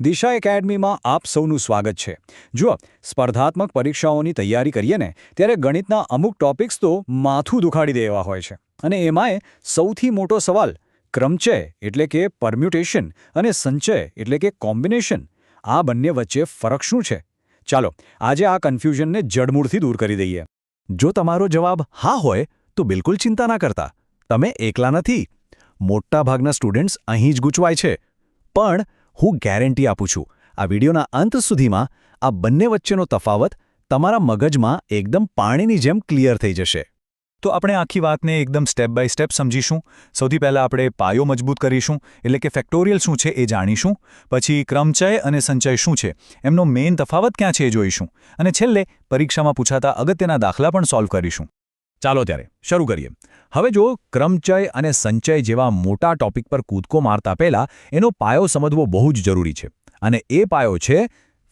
દિશા એકેડમીમાં આપ સૌનું સ્વાગત છે. જુઓ, સ્પર્ધાત્મક પરીક્ષાઓની તૈયારી કરીએ ને, ત્યારે ગણિતના અમુક ટોપિક્સ તો માથું દુખાડી દેવા હોય છે. અને એમાંય સૌથી મોટો સવાલ, ક્રમચય એટલે કે પરમ્યુટેશન અને સંચય એટલે કે કોમ્બિનેશન આ બંને વચ્ચે ફરક શું છે? ચાલો, આજે આ કન્ફ્યુઝનને જડમૂળથી દૂર કરી દઈએ. જો તમારો જવાબ હા હોય, તો બિલકુલ ચિંતા ના કરતા. તમે એકલા નથી. મોટાભાગના સ્ટુડન્ટ્સ અહીં જ ગૂંચવાય છે. પણ હું ગેરંટી આપું છું. આ વિડીયોના અંત સુધીમાં આ બંને વચ્ચેનો તફાવત તમારા મગજમાં એકદમ પાણીની જેમ ક્લિયર થઈ જશે. તો આપણે આખી વાતને એકદમ સ્ટેપ બાય સ્ટેપ સમજીશું. સૌથી પહેલાં આપણે પાયો મજબૂત કરીશું, એટલે કે ફેક્ટોરિયલ શું છે એ જાણીશું. પછી ક્રમચય અને સંચય શું છે, એમનો મેઇન તફાવત ક્યાં છે એ જોઈશું. અને છેલ્લે પરીક્ષામાં પૂછાતા અગત્યના દાખલા પણ સોલ્વ કરીશું. ચાલો ત્યારે, શરૂ કરીએ. હવે જો ક્રમચય અને સંચય જેવા મોટા ટોપિક પર કૂદકો મારતા પહેલા એનો પાયો સમજવો બહુ જ જરૂરી છે. અને એ પાયો છે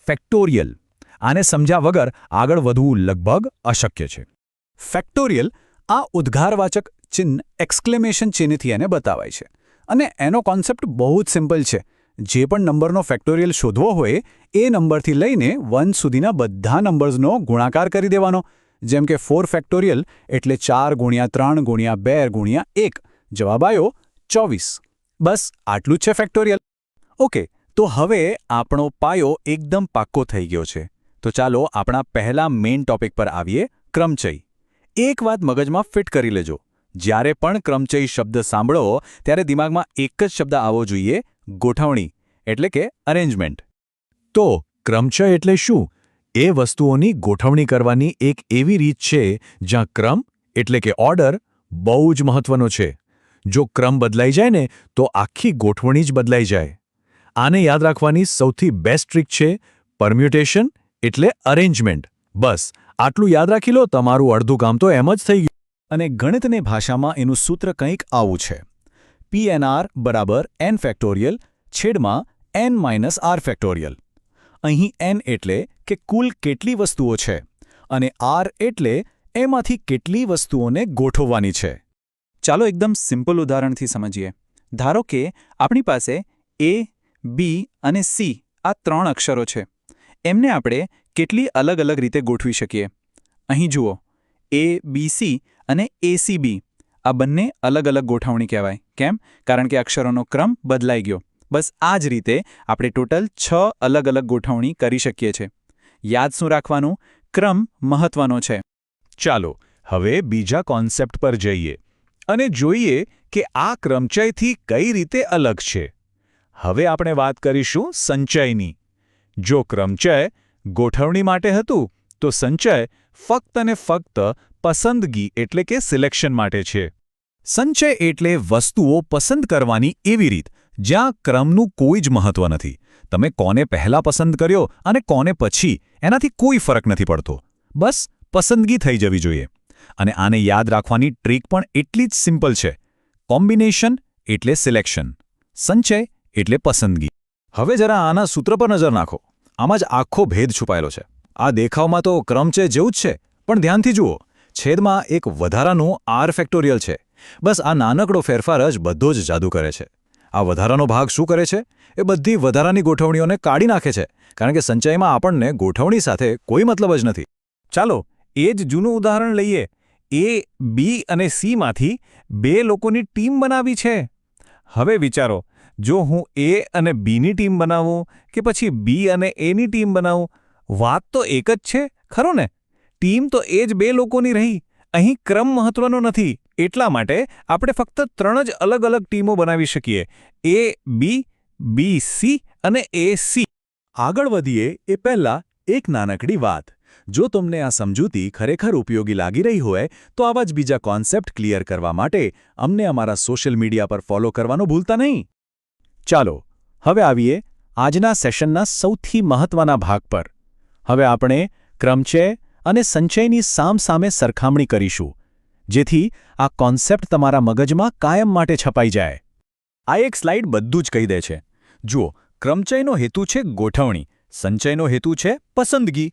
ફેક્ટોરિયલ. આને સમજ્યા વગર આગળ વધવું લગભગ અશક્ય છે. ફેક્ટોરિયલ આ ઉદ્ગારવાચક ચિહ્ન એક્સક્લેમેશન ચિહ્નથી એને બતાવાય છે. અને એનો કોન્સેપ્ટ બહુ જ સિમ્પલ છે. જે પણ નંબરનો ફેક્ટોરિયલ શોધવો હોય, એ નંબરથી લઈને વન સુધીના બધા નંબર્સનો ગુણાકાર કરી દેવાનો. જેમ કે ફોર ફેક્ટોરિયલ એટલે ચાર ગુણ્યા ત્રણ ગુણ્યા બે ગુણ્યા એક. જવાબ આવ્યો ચોવીસ. બસ, આટલું છે ફેક્ટોરિયલ ઓકે તો હવે આપણો પાયો એકદમ પાક્કો થઈ ગયો છે. તો ચાલો આપણા પહેલા મેઇન ટોપિક પર આવીએ, ક્રમચય. એક વાત મગજમાં ફિટ કરી લેજો. જ્યારે પણ ક્રમચય શબ્દ સાંભળો, ત્યારે દિમાગમાં એક જ શબ્દ આવવો જોઈએ, ગોઠવણી, એટલે કે અરેન્જમેન્ટ તો ક્રમચય એટલે શું? એ વસ્તુઓની ગોઠવણી કરવાની એક એવી રીત છે જ્યાં ક્રમ, એટલે કે ઓર્ડર, બહુ જ મહત્વનો છે. જો ક્રમ બદલાઈ જાય ને, તો આખી ગોઠવણી જ બદલાઈ જાય. આને યાદ રાખવાની સૌથી બેસ્ટ ટ્રીક છે પરમ્યુટેશન એટલે અરેન્જમેન્ટ બસ, આટલું યાદ રાખી લો, તમારું અડધું કામ તો એમ જ થઈ ગયું. અને ગણિતની ભાષામાં એનું સૂત્ર કંઈક આવું છે. પીએનઆર બરાબર એન ફેક્ટોરિયલ છેડમાં એન માઇનસ આર ફેક્ટોરિયલ અહીં એન એટલે કે કુલ કેટલી વસ્તુઓ છે અને આર એટલે એમાંથી કેટલી વસ્તુઓને ગોઠવવાની છે. ચાલો એકદમ સિમ્પલ ઉદાહરણથી સમજીએ. ધારો કે આપણી પાસે એ બી અને સી આ ત્રણ અક્ષરો છે. એમને આપણે કેટલી અલગ અલગ રીતે ગોઠવી શકીએ? અહીં જુઓ. એ બી સી અને એસીબી આ બંને અલગ અલગ ગોઠવણી કહેવાય. કેમ? કારણ કે અક્ષરોનો ક્રમ બદલાઈ ગયો. બસ આ જ રીતે આપણે ટોટલ છ અલગ અલગ ગોઠવણી કરી શકીએ છીએ. યાદ શું રાખવાનું? ક્રમ મહત્વનો છે. ચાલો, હવે બીજા કોન્સેપ્ટ પર જઈએ અને જોઈએ કે આ ક્રમચયથી કઈ રીતે અલગ છે. હવે આપણે વાત કરીશું સંચયની. જો ક્રમચય ગોઠવણી માટે હતું, તો સંચય ફક્ત અને ફક્ત પસંદગી એટલે કે સિલેક્શન માટે છે. સંચય એટલે વસ્તુઓ પસંદ કરવાની એવી રીત જ્યાં ક્રમનું કોઈ જ મહત્વ નથી. તમે કોને પહેલા પસંદ કર્યો અને કોને પછી, એનાથી કોઈ ફરક નથી પડતો. બસ, પસંદગી થઈ જવી જોઈએ. અને આને યાદ રાખવાની ટ્રીક પણ એટલી જ સિમ્પલ છે. કોમ્બિનેશન એટલે સિલેક્શન. સંચય એટલે પસંદગી. હવે જરા આના સૂત્ર પર નજર નાખો. આમાં જ આખો ભેદ છુપાયેલો છે. આ દેખાવમાં તો ક્રમચય જેવું જ છે, પણ ધ્યાનથી જુઓ. છેદમાં એક વધારાનું આર ફેક્ટોરિયલ છે. બસ આ નાનકડો ફેરફાર જ બધો જ જાદુ કરે છે. આ વધારાનો ભાગ શું કરે છે? એ બધી વધારાની ગોઠવણીઓને કાઢી નાખે છે. કારણ કે સંચયમાં આપણને ગોઠવણી સાથે કોઈ મતલબ જ નથી. ચાલો, એ જ જૂનું ઉદાહરણ લઈએ. એ, બી અને સીમાંથી બે લોકોની ટીમ બનાવી છે. હવે વિચારો, જો હું એ અને બીની ટીમ બનાવું કે પછી બી અને એની ટીમ બનાવું? વાત તો એક જ છે, ખરો ને? ટીમ તો એ જ બે લોકોની રહી. અહીં ક્રમ મહત્વનો નથી. એટલા માટે આપણે ફક્ત ત્રણ જ અલગ અલગ ટીમો બનાવી શકીએ. એ બી બી સી અને એ સી આગળ વધીએ એ પહેલાં એક નાનકડી વાત. જો તમને આ સમજૂતી ખરેખર ઉપયોગી લાગી રહી હોય, તો આવા જ બીજા કોન્સેપ્ટ ક્લિયર કરવા માટે અમને અમારા સોશિયલ મીડિયા પર ફોલો કરવાનું ભૂલતા નહીં. ચાલો, હવે આવીએ આજના સેશનના સૌથી મહત્વના ભાગ પર. હવે આપણે ક્રમચય અને સંચયની સામસામે સરખામણી કરીશું. જેથી આ કોન્સેપ્ટ તમારા મગજમાં કાયમ માટે છપાઈ જાય. આ એક સ્લાઇડ બધું જ કહી દે છે. જુઓ, ક્રમચયનો હેતુ છે ગોઠવણી, સંચયનો હેતુ છે પસંદગી.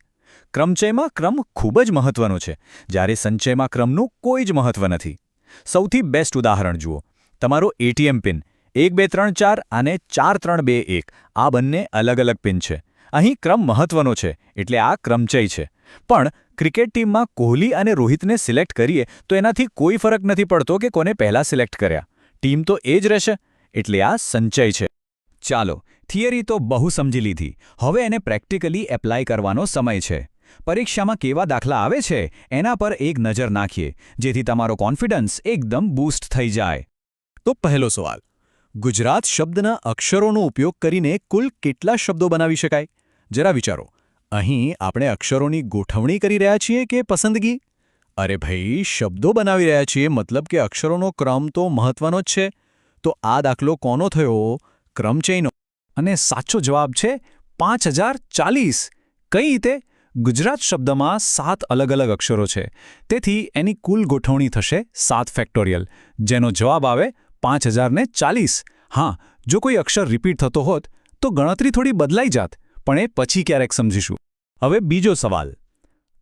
ક્રમચયમાં ક્રમ ખૂબ જ મહત્વનો છે. જ્યારે સંચયમાં ક્રમનું કોઈ જ મહત્વ નથી. સૌથી બેસ્ટ ઉદાહરણ જુઓ. તમારો એટીએમ પિન. એક, બે, ત્રણ, ચાર અને ચાર, ત્રણ, બે, એક. આ બંને અલગ અલગ પિન છે. અહીં ક્રમ મહત્વનો છે. એટલે આ ક્રમચય છે. પણ ક્રિકેટ ટીમમાં કોહલી અને રોહિતને સિલેક્ટ કરીએ તો એનાથી કોઈ ફરક નથી પડતો કે કોને પહેલા સિલેક્ટ કર્યા. ટીમ તો એ જ રહેશે, એટલે આ સંચય છે. ચાલો, થિયરી તો બહુ સમજી લીધી. હવે એને પ્રેક્ટિકલી એપ્લાય કરવાનો સમય છે. પરીક્ષામાં કેવા દાખલા આવે છે, એના પર એક નજર નાખીએ, જેથી તમારો કોન્ફિડન્સ એકદમ બૂસ્ટ થઈ જાય. તો પહેલો સવાલ. ગુજરાત શબ્દના અક્ષરોનો ઉપયોગ કરીને કુલ કેટલા શબ્દો બનાવી શકાય? જરા વિચારો. અહીં આપણે અક્ષરોની ગોઠવણી કરી રહ્યા છીએ કે પસંદગી? અરે ભાઈ, શબ્દો બનાવી રહ્યા છીએ, મતલબ કે અક્ષરોનો ક્રમ તો મહત્વનો જ છે. તો આ દાખલો કોનો થયો? ક્રમચયનો અને સાચો જવાબ છે પાંચ હજાર ચાલીસ. કઈ રીતે? ગુજરાત શબ્દમાં સાત અલગ અલગ અક્ષરો છે. તેથી એની કુલ ગોઠવણી થશે સાત ફેક્ટોરિયલ, જેનો જવાબ આવે પાંચ હજારને ચાલીસ. હા, જો કોઈ અક્ષર રિપીટ થતો હોત તો ગણતરી થોડી બદલાઈ જાત. પણ એ પછી ક્યારેક સમજીશું. હવે બીજો સવાલ.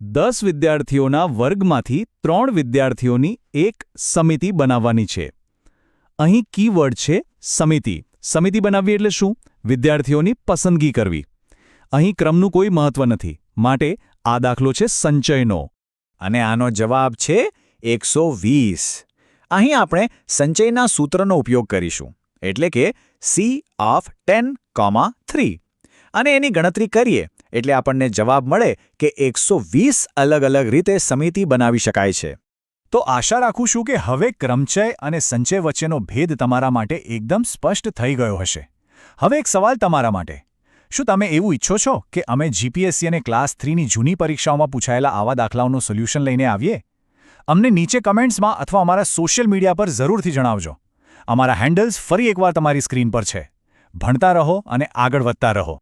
દસ વિદ્યાર્થીઓના વર્ગમાંથી ત્રણ વિદ્યાર્થીઓની એક સમિતિ બનાવવાની છે. અહીં કીવર્ડ છે સમિતિ. સમિતિ બનાવવી એટલે શું? વિદ્યાર્થીઓની પસંદગી કરવી. અહીં ક્રમનું કોઈ મહત્વ નથી. માટે આ દાખલો છે સંચયનો. અને આનો જવાબ છે એકસો અહીં આપણે સંચયના સૂત્રનો ઉપયોગ કરીશું. એટલે કે C of ten comma three અને એની ગણતરી કરીએ, એટલે આપણને જવાબ મળે કે એકસો અલગ અલગ રીતે સમિતિ બનાવી શકાય છે. તો આશા રાખું છું કે હવે ક્રમચય અને સંચય વચ્ચેનો ભેદ તમારા માટે એકદમ સ્પષ્ટ થઈ ગયો હશે. હવે એક સવાલ તમારા માટે. શું તમે એવું ઈચ્છો છો કે અમે જીપીએસસી અને ક્લાસ થ્રીની જૂની પરીક્ષાઓમાં પૂછાયેલા આવા દાખલાઓનું સોલ્યુશન લઈને આવીએ? અમને નીચે કમેન્ટ્સમાં અથવા અમારા સોશિયલ મીડિયા પર જરૂરથી જણાવજો. અમારા હેન્ડલ્સ ફરી એકવાર તમારી સ્ક્રીન પર છે. ભણતા રહો અને આગળ વધતા રહો.